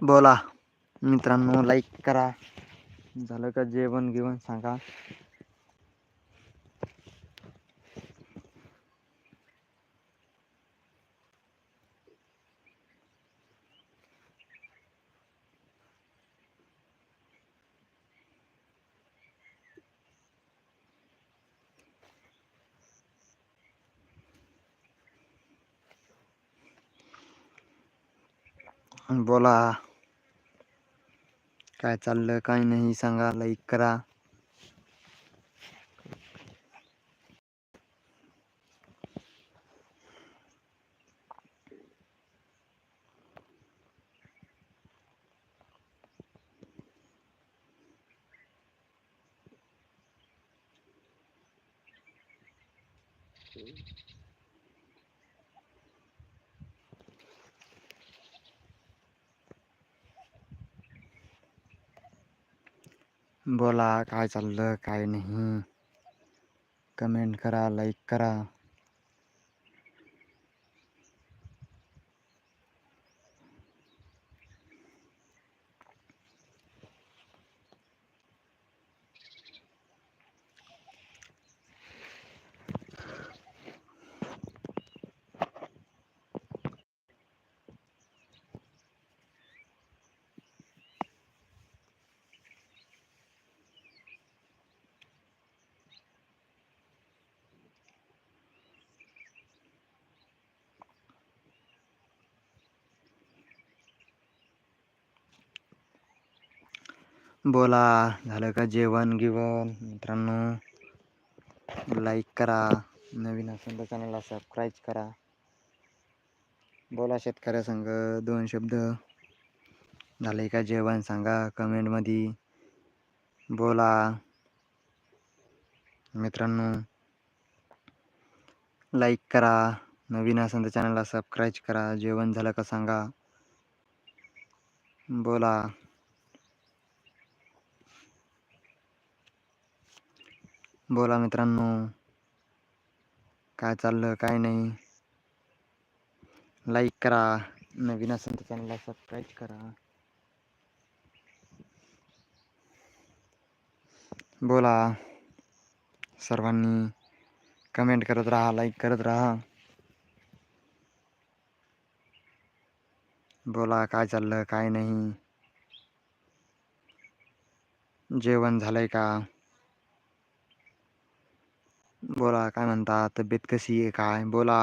बोला. मित्रांनो लाईक करा. झालं का जेवण घेवण सांगा. बोला. काय चाललं काय नाही सांगा लाईक करा. बोला काय चाललं काय नाही. कमेंट करा लाईक करा. बोला झालं का जेवण गिवण? मित्रांनो लाईक करा. नवीन असेल तर चॅनलला सबस्क्राईब करा. बोला शेतकऱ्या संघ दोन शब्द. झाले का जेवण? सांगा कमेंटमध्ये बोला. मित्रांनो लाईक करा. नवीन असेल तर चॅनलला सबस्क्राईब करा. जेवण झालं का सांगा. बोला. बोला मित्रांनो. काय चाललं काय नाही. लाईक करा. नवीन असेल तर चॅनलला सबस्क्राईब करा. बोला. सर्वांनी कमेंट करत राहा लाईक करत राहा. बोला काय चाललं काय नाही. जेवण झालंय का? बोला काय म्हणता? तब्येत कशी आहे? काय? बोला.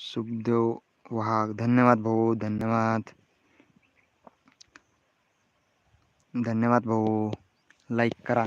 सुखदेव वाघ. धन्यवाद भाऊ धन्यवाद. धन्यवाद भाऊ. लाईक करा.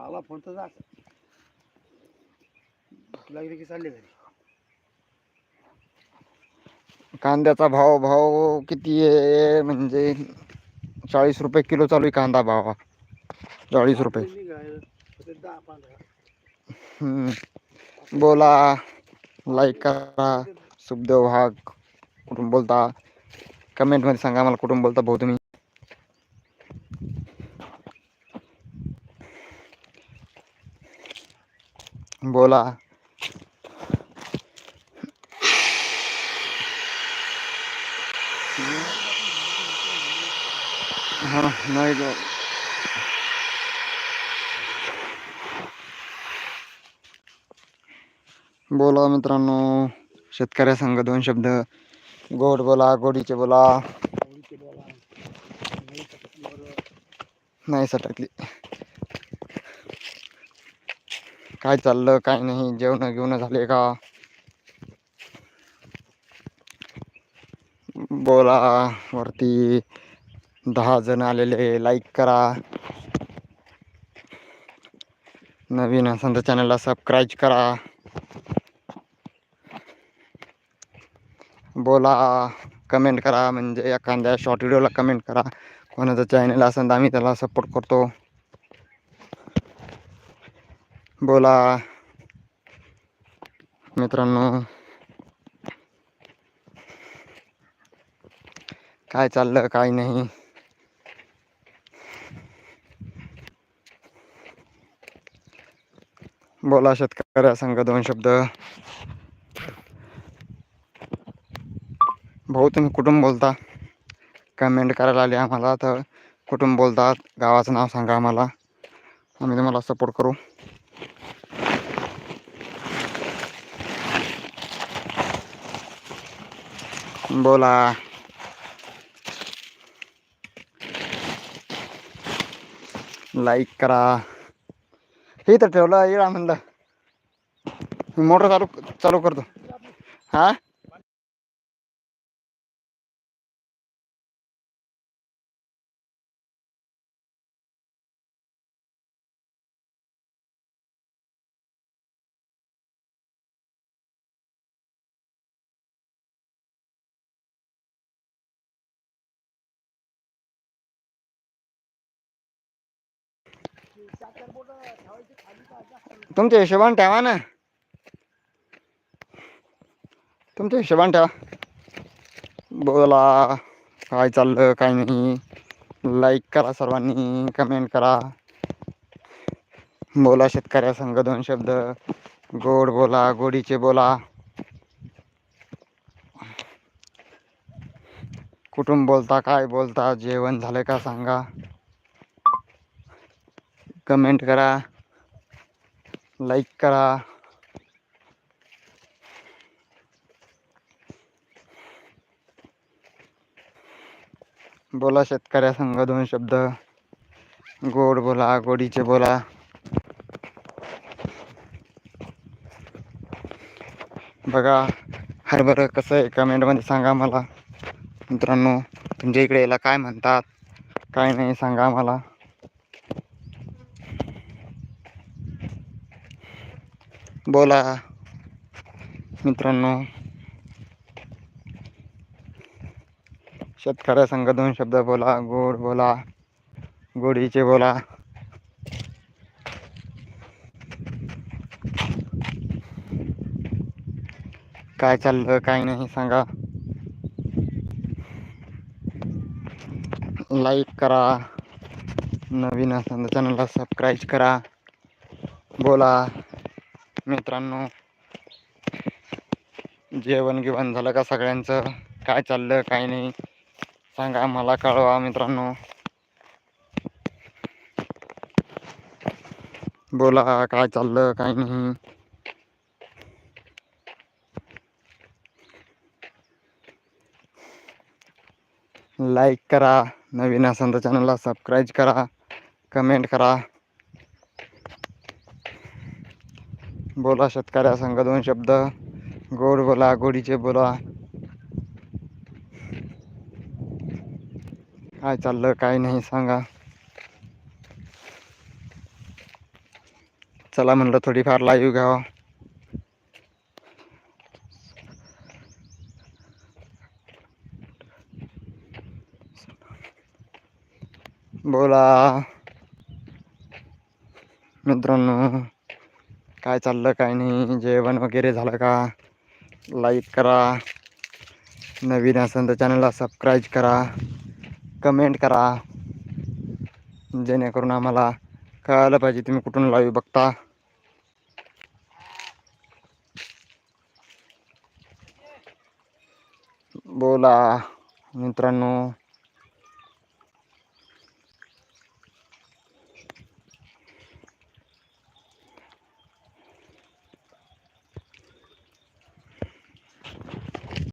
आला फ़ोन तर जात लागले की चालले घरी कांद्याचा भाव भाव किती आहे? म्हणजे चाळीस रुपये किलो चालू आहे कांदा भाव. हा. चाळीस रुपये. हम्म. बोला लाईक करा सुखदेव वाघ कुठून बोलता? कमेंटमध्ये सांगा मला कुठून बोलता भाऊ तुम्ही. बोला। हा नाही ग बोला मित्रांनो शेतकऱ्या संघ दोन शब्द. गोड बोला गोडीचे बोला. बोला. नाही सटकली. काय चाललं काय नाही जेवण घेऊन झाले का? बोला वरती दहा जण आलेले लाईक करा. नवीन असेल तर चॅनलला सबस्क्राईब करा. बोला कमेंट करा म्हणजे एखाद्या शॉर्ट व्हिडिओला कमेंट करा. कोणाचं चॅनल असेल तर आम्ही त्याला सपोर्ट करतो. बोला. मित्रांनो. काय चाललं काय नाही. बोला शेतकऱ्या संघ दोन शब्द. भाऊ तुम्ही कुठून बोलता? कमेंट करायला आले आम्हाला तर कुठून बोलतात? गावाचं नाव सांगा आम्हाला. आम्ही तुम्हाला सपोर्ट करू. बोला. लाईक करा. हे तर ठेवलं ये म्हणलं मोटर चालू चालू करतो. हा? तुमच्या हिशोबाने ठेवा ना. तुमच्या हिशोबाने ठेवा. बोला काय चाललं काय नाही. लाईक करा सर्वांनी कमेंट करा. बोला शेतकऱ्या संघ दोन शब्द. गोड बोला गोडीचे बोला. कुठून बोलता काय बोलता जेवण झालं का सांगा. कमेंट करा लाईक करा. बोला शेतकऱ्या संघ दोन शब्द. गोड बोला गोडीचे बोला. बघा हरभरं कसं आहे कमेंटमध्ये सांगा मला. मित्रांनो तुमच्या इकडे याला काय म्हणतात काय नाही सांगा मला. बोला मित्रांनो. शेतकऱ्या संघ दोन शब्द बोला गोड बोला गोडीचे बोला. काय चाललं काय नाही सांगा. लाईक करा. नवीन असताना चॅनलला सबस्क्राईब करा. बोला. मित्रांनो जेवण गिवण झालं का सगळ्यांचं? काय चाललं काय नाही? सांगा मला कळवा मित्रांनो. बोला काय चाललं काय नाही? लाईक करा नवीन असेल तर चॅनलला सबस्क्राईब करा कमेंट करा. बोला शेतकऱ्या संघ दोन शब्द. गोड बोला गोडीचे बोला. काय चाललं काय नाही सांगा. चला म्हणलं थोडीफार लाईव्ह घ्यावं. बोला. मित्रांनो काय चाललं काय नाही. जेवण वगैरे झालं का? लाईक करा. नवीन असेल तर चॅनलला सबस्क्राईब करा. कमेंट करा. जेणेकरून आम्हाला कळायला पाहिजे तुम्ही कुठून लाईव्ह बघता. बोला मित्रांनो.